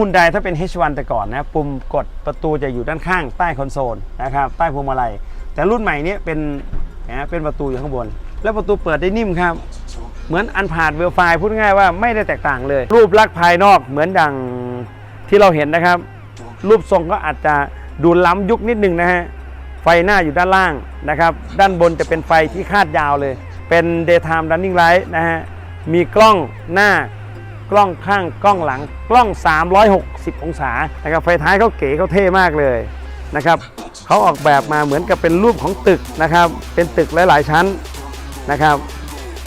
ฮุนไดถ้าเป็น H1 แต่ก่อนนะปุ่มกดประตูจะอยู่ด้านข้างใต้คอนโซลนะครับใต้พวงมาลัย แต่รุ่นใหม่นี้เป็นนะเป็นประตูอยู่ข้างบน แล้วประตูเปิดได้นิ่มครับ เหมือนอันผ่านเวลไฟพูดง่ายว่าไม่ได้แตกต่างเลย รูปลักษณ์ภายนอกเหมือนดังที่เราเห็นนะครับ รูปทรงก็อาจจะดูล้ำยุคนิดนึงนะฮะไฟหน้าอยู่ด้านล่างนะครับด้านบนจะเป็นไฟที่คาดยาวเลย เป็น daytime running light นะฮะมีกล้องหน้า กล้องข้างกล้องหลังกล้อง 360 องศานะครับไฟท้ายเขาเก๋เขาเท่มากเลยนะครับเขาออกแบบมาเหมือนกับเป็นรูปของตึกนะครับ เป็นตึกหลาย ๆ ชั้นนะครับ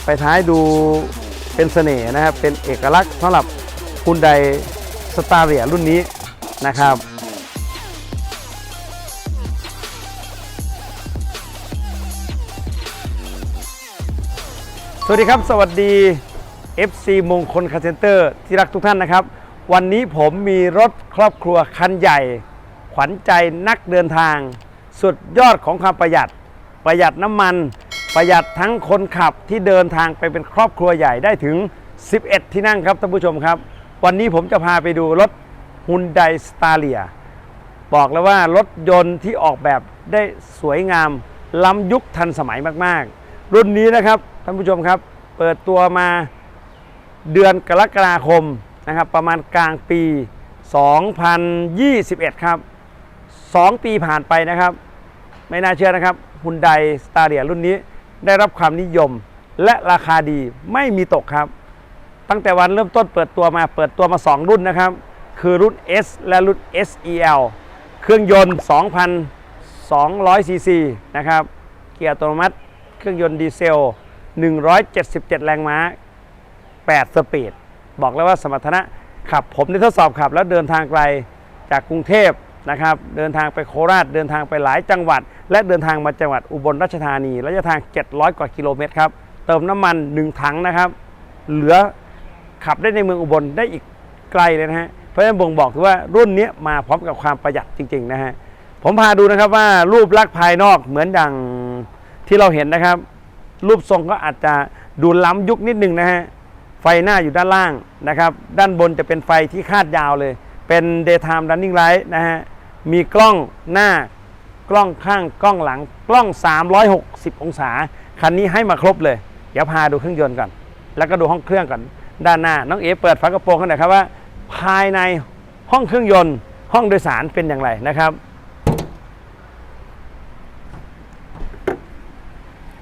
ไฟท้ายดูเป็นเสน่ห์นะครับเป็นเอกลักษณ์สำหรับคุณใดสตาร์เรียรุ่นนี้นะครับสวัสดีครับ สวัสดี FC มงคลคาร์เซนเตอร์ที่รักทุกท่านนะครับ วันนี้ผมมีรถครอบครัวคันใหญ่ ขวัญใจนักเดินทาง สุดยอดของความประหยัด ประหยัดน้ำมัน ประหยัดทั้งคนขับที่เดินทางไปเป็นครอบครัวใหญ่ได้ถึง 11 ที่นั่งครับท่านผู้ชมครับ วันนี้ผมจะพาไปดูรถ Hyundai Staria บอกเลยว่ารถยนต์ที่ออกแบบได้สวยงาม ล้ำยุคทันสมัยมาก ๆ รุ่นนี้นะครับท่านผู้ชมครับ เปิดตัวมา เดือนกรกฎาคมนะครับประมาณกลางปี 2021 ครับ 2 ปีผ่านไปนะครับ ไม่น่าเชื่อนะครับฮุนไดสตาร์เดียรุ่นนี้ได้รับความนิยมและราคาดีไม่มีตกครับ ตั้งแต่วันเริ่มต้นเปิดตัวมาเปิดตัวมา 2 รุ่นนะครับ คือรุ่น S และรุ่น SEL เครื่องยนต์ 2,200 ซีซีนะครับ เกียร์อัตโนมัติ เครื่องยนต์ดีเซล 177 แรงม้า 8 สปีด บอกเลยว่าสมรรถนะขับผมได้ทดสอบขับ แล้วเดินทางไกลจากกรุงเทพนะครับเดินทางไปโคราชเดินทางไปหลายจังหวัด และเดินทางมาจังหวัดอุบลราชธานีระยะทาง 700 กว่ากิโลเมตรครับเติมน้ำมัน 1 ถังนะครับ เหลือขับได้ในเมืองอุบลได้อีกไกลเลยนะฮะเพราะฉะนั้นบ่งบอกถึงว่ารุ่นนี้มาพร้อมกับความประหยัดจริงๆนะฮะผมพาดูนะครับว่ารูปลักษณ์ภายนอกเหมือนดังที่เราเห็นนะครับ รูปทรงก็อาจจะดูล้ำยุคนิดนึงนะฮะ ไฟหน้าอยู่ด้านล่างนะครับ ด้านบนจะเป็นไฟที่คาดยาวเลย เป็น daytime running light นะฮะ มีกล้องหน้ากล้องข้างกล้องหลังกล้อง 360 องศา คันนี้ให้มาครบเลย เดี๋ยวพาดูเครื่องยนต์ก่อน แล้วก็ดูห้องเครื่องก่อน ด้านหน้า น้องเอเปิดฝากระโปรงกันหน่อยครับว่า ภายในห้องเครื่องยนต์ ห้องโดยสารเป็นอย่างไรนะครับ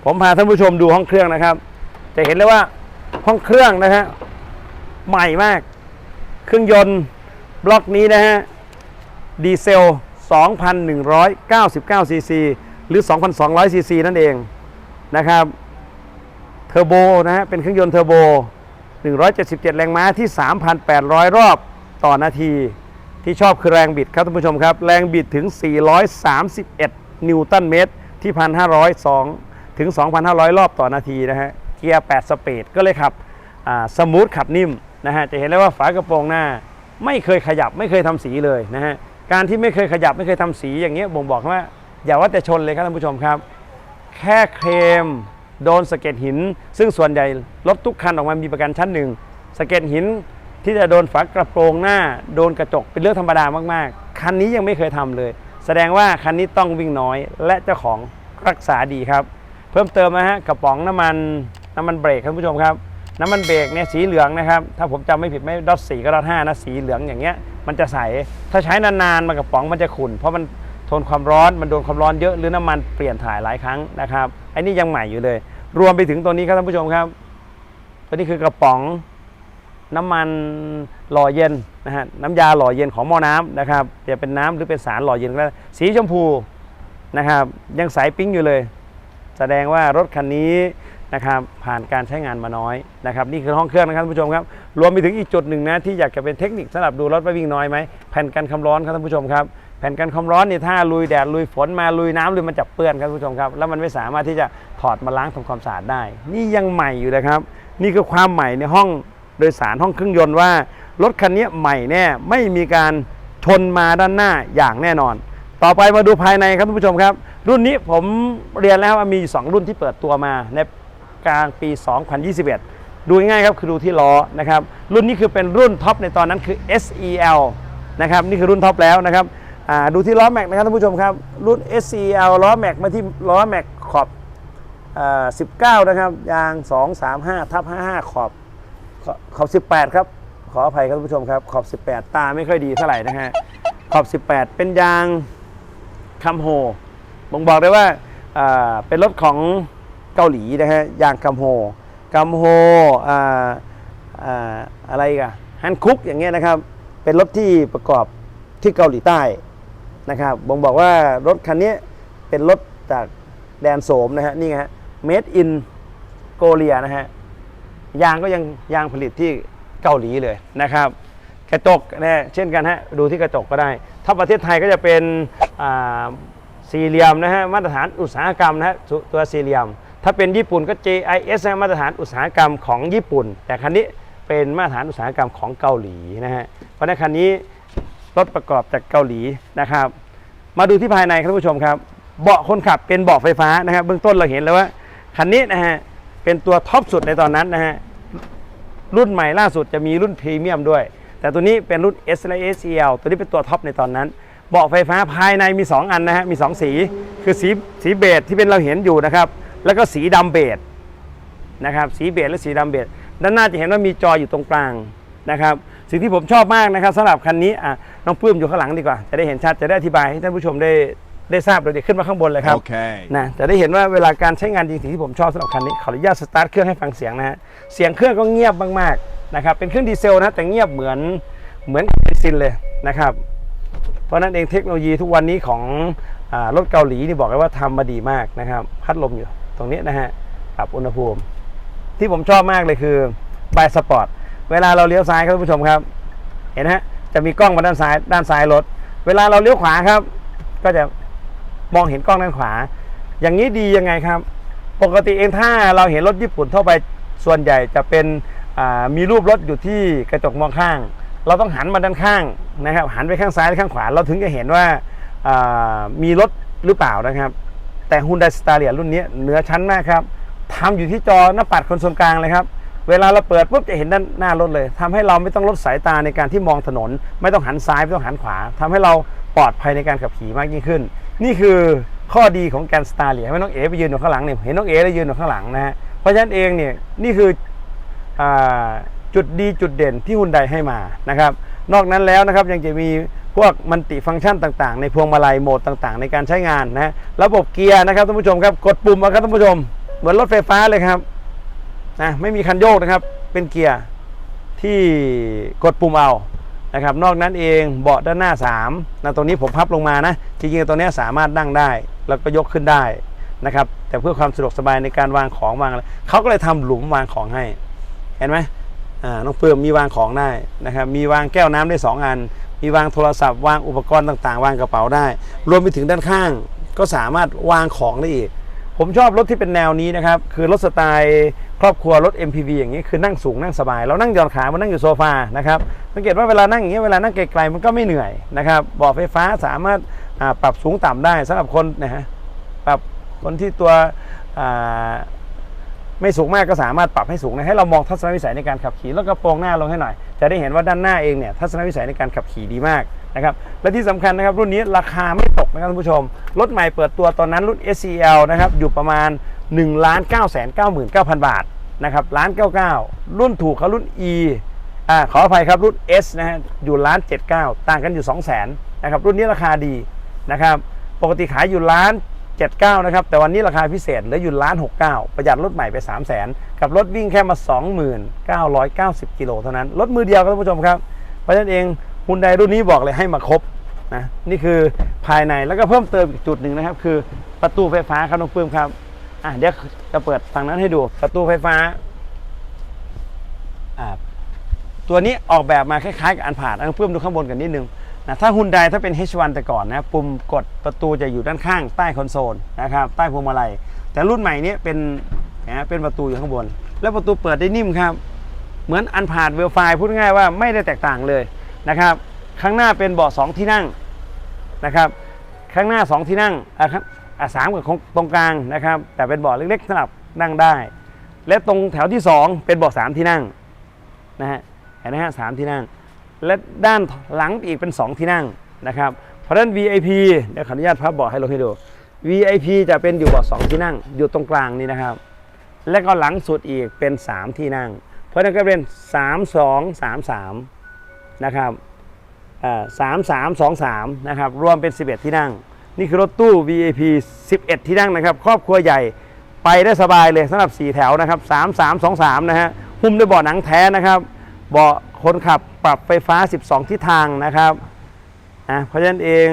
ผมพาท่านผู้ชมดูห้องเครื่องนะครับ จะเห็นเลยว่า ห้องเครื่องนะฮะใหม่มาก เครื่องยนต์บล็อกนี้นะฮะดีเซล 2,199ซีซีหรือ 2,200ซีซีนั่นเองนะครับเทอร์โบนะฮะเป็นเครื่องยนต์เทอร์โบ 177 แรงม้าที่ 3,800 รอบต่อนาที ที่ชอบคือแรงบิดครับท่านผู้ชมครับ แรงบิดถึง 431 นิวตันเมตรที่ 1,502 ถึง 2,500 รอบต่อนาทีนะฮะ กียร์ 8 สปีดก็เลยขับสมูทขับนิ่มนะฮะจะเห็นได้ว่าฝากระโปรงหน้า ไม่เคยขยับไม่เคยทำสีเลยนะฮะการที่ไม่เคยขยับไม่เคยทำสีอย่างเงี้ยบ่งบอกว่าอย่าว่าแต่ชนเลยครับท่านผู้ชมครับ แค่เคลมโดนสะเก็ดหิน ซึ่งส่วนใหญ่รถทุกคันออกมามีประกันชั้นหนึ่งสะเก็ดหินที่จะโดนฝากระโปรงหน้า โดนกระจกเป็นเรื่องธรรมดามากๆ คันนี้ยังไม่เคยทำเลย แสดงว่าคันนี้ต้องวิ่งน้อย และเจ้าของรักษาดีครับ เพิ่มเติมนะฮะกระป๋องน้ำมัน น้ำมันเบรกครับท่านผู้ชมครับ น้ำมันเบรกเนี่ยสีเหลืองนะครับ ถ้าผมจำไม่ผิดไม่ดอทสีก็ดอทห้านะสีเหลืองอย่างเงี้ยมันจะใส ถ้าใช้นานๆมันกระป๋องมันจะขุ่น เพราะมันทนความร้อนมันโดนความร้อนเยอะหรือน้ำมันเปลี่ยนถ่ายหลายครั้งนะครับไอ้นี่ยังใหม่อยู่เลย รวมไปถึงตัวนี้ครับท่านผู้ชมครับ ตัวนี้คือกระป๋องน้ำมันหล่อเย็นนะฮะน้ำยาหล่อเย็นของหม้อน้ำนะครับจะเป็นน้ำหรือเป็นสารหล่อเย็นก็ได้สีชมพูนะครับ ยังใสปิ๊งอยู่เลย แสดงว่ารถคันนี้ นะครับผ่านการใช้งานมาน้อยนะครับนี่คือห้องเครื่องนะครับท่านผู้ชมครับรวมไปถึงอีกจุดหนึ่งนะที่อยากจะเป็นเทคนิคสำหรับดูรถว่าวิ่งน้อยไหมแผ่นกันความร้อนครับท่านผู้ชมครับแผ่นกันความร้อนนี่ถ้าลุยแดดลุยฝนมาลุยน้ำลุยมันจับเปื้อนครับท่านผู้ชมครับแล้วมันไม่สามารถที่จะถอดมาล้างทำความสะอาดได้ นี่ยังใหม่อยู่นะครับ นี่คือความใหม่ในห้องโดยสารห้องเครื่องยนต์ว่ารถคันนี้ใหม่แน่ไม่มีการชนมาด้านหน้าอย่างแน่นอน ต่อไปมาดูภายในครับท่านผู้ชมครับ รุ่นนี้ผมเรียนแล้วว่ามี 2 รุ่นที่เปิดตัวมาใน กลางปี 2021 ดูง่ายๆครับคือดูที่ล้อนะครับรุ่นนี้คือเป็นรุ่นท็อปในตอนนั้นคือ SEL นะครับนี่คือรุ่นท็อปแล้วนะครับดูที่ล้อแม็กนะครับท่านผู้ชมครับรุ่น SEL ล้อแม็กมาที่ล้อแม็กขอบอ19 นะครับ ยาง 235ทับ55 ขอบ ขอบ 18 ครับ ขออภัยครับท่านผู้ชมครับ ขอบ 18 ตาไม่ค่อยดีเท่าไหร่นะฮะ ขอบ 18 เป็นยางคัมโฮบ่งบอกได้ว่าเป็นรถของ เกาหลีนะฮะยางคัมโฮคัมโฮอ่าอ่าอะไรกันฮันคุกอย่างเงี้ยนะครับ เป็นรถที่ประกอบที่เกาหลีใต้นะครับบ่งบอกว่ารถคันนี้เป็นรถจากแดนโสมนะฮะนี่ไงฮะ made in โกเลียนะฮะยางก็ยังยางผลิตที่เกาหลีเลยนะครับกระจกนะเช่นกันฮะดูที่กระจกก็ได้ ถ้าประเทศไทยก็จะเป็นอ่าสี่เหลี่ยมนะฮะมาตรฐานอุตสาหกรรมนะฮะตัวตัวสี่เหลี่ยม ถ้าเป็นญี่ปุ่นก็ JIS นะมาตรฐานอุตสาหกรรมของญี่ปุ่น แต่คันนี้เป็นมาตรฐานอุตสาหกรรมของเกาหลีนะฮะเพราะฉะนั้นคันนี้รถประกอบจากเกาหลีนะครับ มาดูที่ภายในครับท่านผู้ชมครับ เบาะคนขับเป็นเบาะไฟฟ้านะครับเบื้องต้นเราเห็นแล้วว่าคันนี้นะฮะเป็นตัวท็อปสุดในตอนนั้นนะฮะรุ่นใหม่ล่าสุดจะมีรุ่นพรีเมียมด้วย แต่ตัวนี้เป็นรุ่น S และ SEL ตัวนี้เป็นตัวท็อปในตอนนั้นเบาะไฟฟ้าภายในมี 2 อันนะฮะมี 2 สี คือสีสีเบจที่เป็นเราเห็นอยู่นะครับ แล้วก็สีดำเบจนะครับ สีเบจและสีดำเบจด้านหน้าจะเห็นว่ามีจออยู่ตรงกลางนะครับ สิ่งที่ผมชอบมากนะครับสำหรับคันนี้อะน้องปื้มอยู่ข้างหลังดีกว่า จะได้เห็นชัดจะได้อธิบายให้ท่านผู้ชมได้ได้ทราบโดยเดี๋ยวขึ้นมาข้างบนเลยครับ Okay. นะจะได้เห็นว่าเวลาการใช้งานจริงๆที่ผมชอบสำหรับคันนี้ขออนุญาตสตาร์ทเครื่องให้ฟังเสียงนะฮะเสียงเครื่องก็เงียบมากๆนะครับเป็นเครื่องดีเซลนะแต่เงียบเหมือนเหมือนเบนซินเลยนะครับ เพราะฉะนั้นเองเทคโนโลยีทุกวันนี้ของอารถเกาหลีนี่บอกเลยว่าทำมาดีมากนะครับ พัดลมอยู่ ตรงนี้นะฮะปรับอุณหภูมิ ที่ผมชอบมากเลยคือบายสปอร์ตเวลาเราเลี้ยวซ้ายครับท่านผู้ชมครับ เห็นฮะจะมีกล้องมาด้านซ้ายด้านซ้ายรถ เวลาเราเลี้ยวขวาครับ ก็จะมองเห็นกล้องด้านขวา อย่างนี้ดียังไงครับ ปกติเองถ้าเราเห็นรถญี่ปุ่นทั่วไปส่วนใหญ่จะเป็นมีรูปรถอยู่ที่กระจกมองข้าง เราต้องหันมาด้านข้างนะครับ หันไปข้างซ้ายหรือข้างขวา เราถึงจะเห็นว่ามีรถหรือเปล่านะครับ แต่ Hyundai Staria รุ่นนี้เหนือชั้นมากครับทำอยู่ที่จอหน้าปัดคอนโซลกลางเลยครับเวลาเราเปิดปุ๊บจะเห็นด้านหน้ารถเลยทำให้เราไม่ต้องลดสายตาในการที่มองถนน ไม่ต้องหันซ้าย ไม่ต้องหันขวาทำให้เราปลอดภัยในการขับขี่มากยิ่งขึ้น นี่คือข้อดีของแกนสตาร์เลียไม่น้องเอ๋ไปยืนอยู่ข้างหลังเนี่ยเห็นน้องเอ๋ได้ยืนอยู่ข้างหลังนะฮะเพราะฉะนั้นเองเนี่ยนี่คืออจุดดีจุดเด่นที่ฮุนไดให้มานะครับนอกนั้นแล้วนะครับยังจะมี พวกมันติฟังก์ชันต่างๆ ในพวงมาลัยโหมดต่างๆ ในการใช้งานนะระบบเกียร์นะครับท่านผู้ชมครับกดปุ่มเอาครับท่านผู้ชม เหมือนรถไฟฟ้าเลยครับนะไม่มีคันโยกนะครับ เป็นเกียร์ที่กดปุ่มเอานะครับ นอกนั้นเองเบาะด้านหน้า3นะตรงนี้ผมพับลงมานะจริงๆตรงนี้สามารถนั่งได้ แล้วก็ยกขึ้นได้นะครับ แต่เพื่อความสะดวกสบายในการวางของวางอะไรเขาก็เลยทำหลุมวางของให้ เห็นไหมอ่าน้องเฟิร์มมีวางของได้นะครับ มีวางแก้วน้ำได้ 2 อัน มีวางโทรศัพท์วางอุปกรณ์ต่างๆ วางกระเป๋าได้ รวมไปถึงด้านข้างก็สามารถวางของได้อีก ผมชอบรถที่เป็นแนวนี้นะครับ คือรถสไตล์ครอบครัวรถ MPV อย่างนี้คือนั่งสูงนั่งสบาย เรานั่งหย่อนขามันนั่งอยู่โซฟานะครับสังเกตว่าเวลานั่งอย่างนี้เวลานั่งไกลๆมันก็ไม่เหนื่อยนะครับเบาะไฟฟ้าสามารถปรับสูงต่ำได้สำหรับคนนะฮะปรับคนที่ตัว ไม่สูงมากก็สามารถปรับให้สูงนะให้เรามองทัศนวิสัยในการขับขี่แล้วก็โปรงหน้าลงให้หน่อย จะได้เห็นว่าด้านหน้าเองเนี่ยทัศนวิสัยในการขับขี่ดีมากนะครับและที่สำคัญนะครับรุ่นนี้ราคาไม่ตกนะครับท่านผู้ชม รถใหม่เปิดตัวตอนนั้นรุ่น SCL นะครับอยู่ประมาณ1 9 9 9 9 0 0 บาทนะครับล้าน99 รุ่นถูกเขารุ่น E อ่าขออภัยครับรุ่น S นะฮะอยู่ล้าน79 ต่างกันอยู่ 2 0 0 0 0 0นะครับรุ่นนี้ราคาดีนะครับปกติขายอยู่ล้าน 79นะครับแต่วันนี้ราคาพิเศษเหลืออยู่ล้าน69 ประหยัดรถใหม่ไป 3 0 0 0 0 0 กับรถวิ่งแค่มา 2990 กิโลเท่านั้น รถมือเดียวครับท่านผู้ชมครับ เพราะฉะนั้นเองฮุนไดรุ่นนี้บอกเลยให้มาครบนะนี่คือภายในแล้วก็เพิ่มเติมอีกจุดหนึ่งนะครับ คือประตูไฟฟ้าครับน้องปื้มครับอะเดี๋ยวจะเปิดทางนั้นให้ดูประตูไฟฟ้าอ่าตัวนี้ออกแบบมาคล้ายๆกับอันผ่านอันเพิ่มดูข้างบนกันนิดนึง นะถ้าฮุนไดถ้าเป็น H1 แต่ก่อนนะปุ่มกดประตูจะอยู่ด้านข้างใต้คอนโซลนะครับใต้พวงมาลัย แต่รุ่นใหม่นี้เป็นนะเป็นประตูอยู่ข้างบน แล้วประตูเปิดได้นิ่มครับ เหมือนอันผ่านเวลไฟพูดง่ายว่าไม่ได้แตกต่างเลยนะครับข้างหน้าเป็นเบาะสองที่นั่งนะครับข้างหน้า 2 ที่นั่งอะครับอะสามกับตรงกลางนะครับ แต่เป็นเบาะเล็กๆสำหรับนั่งได้ และตรงแถวที่ 2 เป็นเบาะสามที่นั่งนะฮะเห็นไหมฮะสามที่นั่ง และด้านหลังอีกเป็น 2 ที่นั่งนะครับ เพราะฉะนั้น VIP เดี๋ยวขออนุญาตพับเบาะให้ลงให้ดู VIP จะเป็นอยู่เบาะสองที่นั่ง อยู่ตรงกลางนี่นะครับ และก็หลังสุดอีกเป็น 3 ที่นั่ง เพราะฉะนั้นก็เป็น 3 2 3 3 นะครับสามสามสองสามนะครับ รวมเป็น 11 ที่นั่ง นี่คือรถตู้ VIP 11 ที่นั่งนะครับ ครอบครัวใหญ่ไปได้สบายเลยสำหรับ 4 แถวนะครับ 3 3 2 3 นะฮะหุ้มด้วยเบาะหนังแท้นะครับ เบาะคนขับปรับไฟฟ้า 12 ทิศทางนะครับอะเพราะฉะนั้นเอง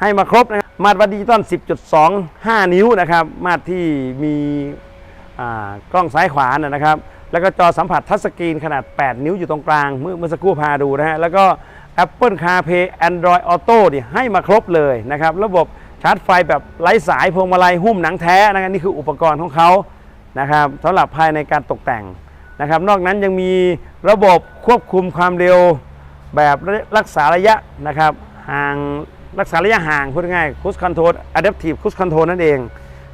ให้มาครบนะครับมาตรวัดดิจิตอล 10.25 นิ้วนะครับ มาตรที่มีกล้องซ้ายขวานะนะครับ แล้วก็จอสัมผัสทัชสกรีนขนาด 8 นิ้วอยู่ตรงกลาง เมื่อเมื่อสักครู่พาดูนะฮะ แล้วก็ Apple CarPlay Android Auto นี่ให้มาครบเลยนะครับ ระบบชาร์จไฟแบบไร้สายพวงมาลัยหุ้มหนังแท้นะครับนี่คืออุปกรณ์ของเขานะครับสำหรับภายในการตกแต่ง นะครับ นอกนั้นยังมีระบบควบคุมความเร็วแบบรักษาระยะนะครับห่างรักษาระยะห่างพูดง่ายๆ Cruise Control Adaptive Cruise Control นั่นเอง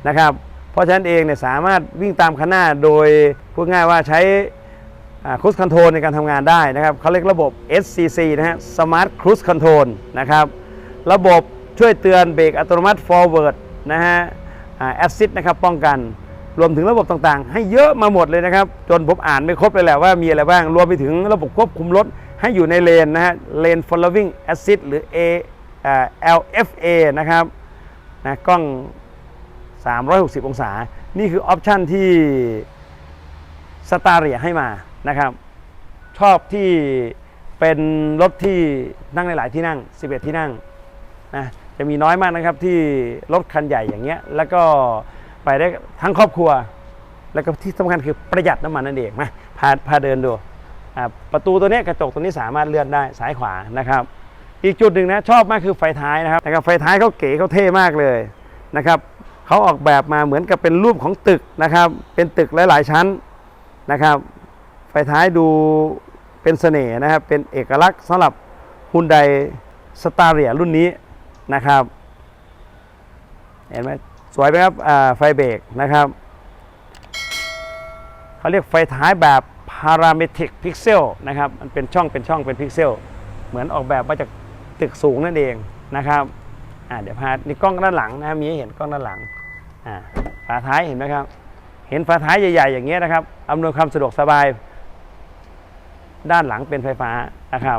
นะครับเพราะฉะนั้นเองเนี่ยสามารถวิ่งตามคันหน้าโดยพูดง่ายว่าใช้ครู e คอนโทรลในการทำงานได้นะครับเขาเรียกระบบ SCC นะฮะ Smart Cruise Control นะครับระบบช่วยเตือนเบรกอัตโนมัติ forward นะฮะแอสซิสนะครับป้องกัน รวมถึงระบบต่างๆ ให้เยอะมาหมดเลยนะครับ จนผมอ่านไม่ครบเลยแหละว่ามีอะไรบ้าง รวมไปถึงระบบควบคุมรถให้อยู่ในเลนนะฮะ Lane Following Assist หรือ A อ LFA นะครับนะกล้อง 360 องศา นี่คือออปชันที่สตาเรียให้มานะครับ ชอบที่เป็นรถที่นั่งในหลายที่นั่ง 11 ที่นั่งนะจะมีน้อยมากนะครับที่รถคันใหญ่อย่างเงี้ยแล้วก็ ไปได้ทั้งครอบครัว แล้วก็ที่สำคัญคือประหยัดน้ำมันนั่นเองมาพาพาเดินดูประตูตัวนี้กระจกตัวนี้สามารถเลื่อนได้ซ้ายขวานะครับ อีกจุดหนึ่งนะชอบมากคือไฟท้ายนะครับนะครับไฟท้ายเขาเก๋เขาเท่มากเลยนะครับเขาออกแบบมาเหมือนกับเป็นรูปของตึกนะครับ เป็นตึกหลาย ๆ ชั้นนะครับ ไฟท้ายดูเป็นเสน่ห์นะครับ เป็นเอกลักษณ์สำหรับฮุนไดสตาเรียรุ่นนี้นะครับ เห็นไหม สวยไหมครับไฟเบรกนะครับเขาเรียกไฟท้ายแบบพาราเมตริกพิกเซลนะครับ มันเป็นช่องเป็นช่องเป็นพิกเซลเหมือนออกแบบมาจากตึกสูงนั่นเองนะครับเดี๋ยวพานี่กล้องด้านหลังนะครับมีให้เห็นกล้องด้านหลังฝาท้ายเห็นไหมครับ เห็นฝาท้ายใหญ่ ๆ อย่างเงี้ยนะครับอำนวยความสะดวกสบาย ด้านหลังเป็นไฟฟ้านะครับ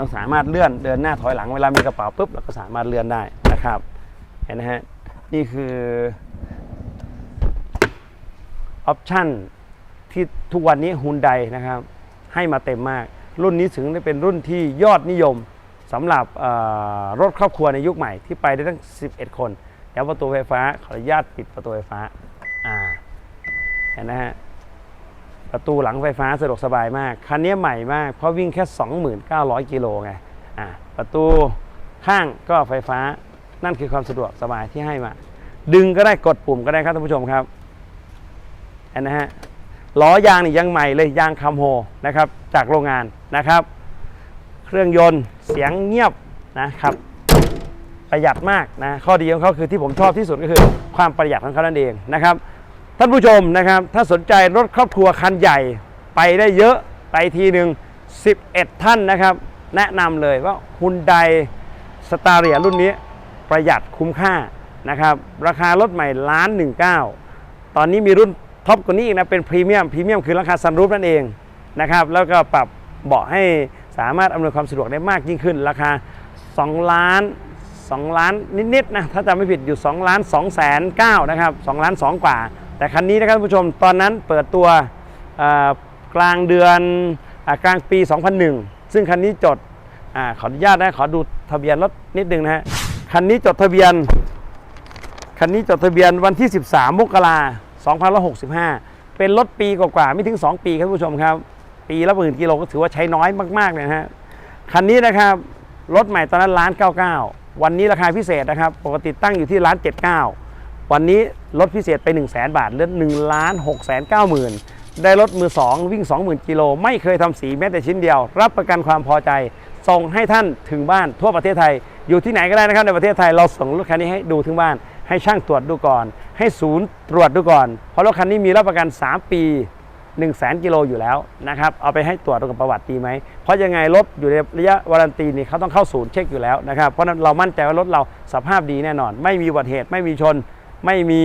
เราสามารถเลื่อนเดินหน้าถอยหลังเวลามีกระเป๋าปุ๊บเราก็สามารถเลื่อนได้นะครับ เห็นนะฮะนี่คือออปชันที่ทุกวันนี้ฮุนไดนะครับ ให้มาเต็มมาก รุ่นนี้ถึงได้เป็นรุ่นที่ยอดนิยมสำหรับรถครอบครัวในยุคใหม่ที่ไปได้ตั้ง 11 คน แล้วประตูไฟฟ้าขออนุญาตปิดประตูไฟฟ้าอ่าเห็นนะฮะ ประตูหลังไฟฟ้าสะดวกสบายมาก คันนี้ใหม่มาก เพราะวิ่งแค่ 2,900 กิโลไงอ่าประตูข้างก็ไฟฟ้านั่นคือความสะดวกสบายที่ให้มา ดึงก็ได้กดปุ่มก็ได้ครับท่านผู้ชมครับเห็นนะฮะล้อยางนี่ยังใหม่เลยยางคำโฮนะครับ จากโรงงานนะครับ เครื่องยนต์เสียงเงียบนะครับ ประหยัดมากนะข้อดีของเขาคือที่ผมชอบที่สุดก็คือ ความประหยัดของเขานั่นเองนะครับ ท่านผู้ชมนะครับ ถ้าสนใจรถครอบครัวคันใหญ่ไปได้เยอะไปทีหนึ่ง11 ท่านนะครับ แนะนำเลยว่าฮุนไดสตาเรียรุ่นนี้ประหยัดคุ้มค่านะครับ ราคารถใหม่ล้านหนึ่งเก้าตอนนี้มีรุ่นท็อปกว่านี้อีกนะ เป็นพรีเมียมพรีเมียมคือราคาซันรูฟนั่นเองนะครับ แล้วก็ปรับเบาะให้สามารถอำนวยความสะดวกได้มากยิ่งขึ้น ราคา 2 ล้าน 2 ล้านนิดๆนะ ถ้าจำไม่ผิดอยู่ 2 ล้าน2แสน9นะครับ2ล้าน2กว่า แต่คันนี้นะครับท่านผู้ชมตอนนั้นเปิดตัวกลางเดือนอกลางปี 2001 ซึ่งคันนี้จดอขออนุญาตนะขอดูทะเบียนรถนิดนึงนะฮะคันนี้จดทะเบียนคันนี้จดทะเบียนวันที่ 13 มกราคม2565 เป็นรถปีกว่าๆไม่ถึง 2 ปีครับท่านผู้ชมครับ ปีละหมื่นกิโลก็ถือว่าใช้น้อยมากๆเลยนะฮะคันนี้นะครับรถใหม่ตอนนั้นล้าน99 วันนี้ราคาพิเศษนะครับ ปกติตั้งอยู่ที่ล้าน79 วันนี้ลดพิเศษไป 1 0 0 0 0แบาทเหลือ1ล้าน6 9 0 0 0 0ได้รถมือ 2 วิ่ง 20,000 กิโล ไม่เคยทำสีแม้แต่ชิ้นเดียว รับประกันความพอใจ ส่งให้ท่านถึงบ้านทั่วประเทศไทย อยู่ที่ไหนก็ได้นะครับในประเทศไทยเราส่งรถคันนี้ให้ดูถึงบ้าน ให้ช่างตรวจดูก่อน ให้ศูนย์ตรวจดูก่อน เพราะรถคันนี้มีรับประกัน 3 ปี1 0 0 0 0แกิโลอยู่แล้วนะครับเอาไปให้ตรวจดูกับประวัติดีไหม เพราะยังไงรถอยู่ในระยะวารันตีนี่เขาต้องเข้าศูนย์เช็คอยู่แล้วนะครับเพราะฉะนั้นเรามั่นใจว่ารถเราสภาพดีแน่นอน ไม่มีอุบัติเหตุไม่มีชน ไม่มี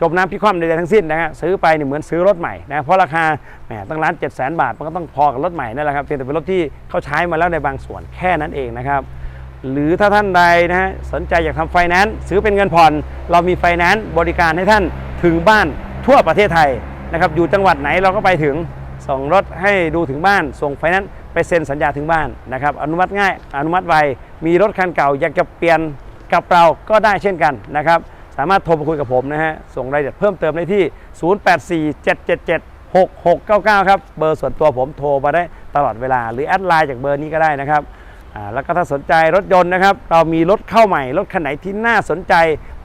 จมน้ำพิความใดๆทั้งสิ้นนะฮะซื้อไปเนี่ยเหมือนซื้อรถใหม่นะเพราะราคาแหมตั้งล้านเจ็ดแสนบาท มันก็ต้องพอกับรถใหม่นั่นแหละครับเพียงแต่เป็นรถที่เขาใช้มาแล้วในบางส่วนแค่นั้นเองนะครับหรือถ้าท่านใดนะฮะสนใจอยากทำไฟแนนซ์ซื้อเป็นเงินผ่อน เรามีไฟแนนซ์บริการให้ท่านถึงบ้านทั่วประเทศไทยนะครับอยู่จังหวัดไหนเราก็ไปถึงส่งรถให้ดูถึงบ้าน ส่งไฟแนนซ์ไปเซ็นสัญญาถึงบ้านนะครับอนุมัติง่ายอนุมัติไวมีรถคันเก่าอยากจะเปลี่ยนกับเราก็ได้เช่นกันนะครับ สามารถโทรมาคุยกับผมนะฮะ ส่งรายละเอียดเพิ่มเติมได้ที่ 0847776699 ครับ เบอร์ส่วนตัวผมโทรมาได้ตลอดเวลา หรือแอดไลน์จากเบอร์นี้ก็ได้นะครับแล้วก็ถ้าสนใจรถยนต์นะครับ เรามีรถเข้าใหม่ รถคันไหนที่น่าสนใจ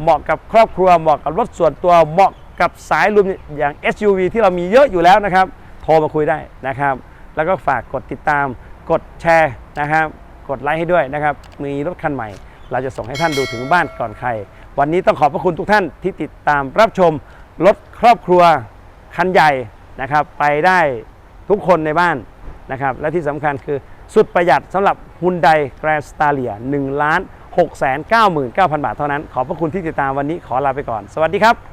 เหมาะกับครอบครัว เหมาะกับรถส่วนตัว เหมาะกับสายลุมอย่าง SUV ที่เรามีเยอะอยู่แล้วนะครับ โทรมาคุยได้นะครับ แล้วก็ฝากกดติดตาม กดแชร์นะครับ กดไลค์ให้ด้วยนะครับ มีรถคันใหม่ เราจะส่งให้ท่านดูถึงบ้านก่อนใคร วันนี้ต้องขอบพระคุณทุกท่านที่ติดตามรับชมรถครอบครัวคันใหญ่นะครับ ไปได้ทุกคนในบ้านนะครับ และที่สำคัญคือสุดประหยัดสำหรับ Hyundai Grand Staria 1ล้าน6 9 9 0 0 0 บาทเท่านั้น ขอบพระคุณที่ติดตามวันนี้ขอลาไปก่อน สวัสดีครับ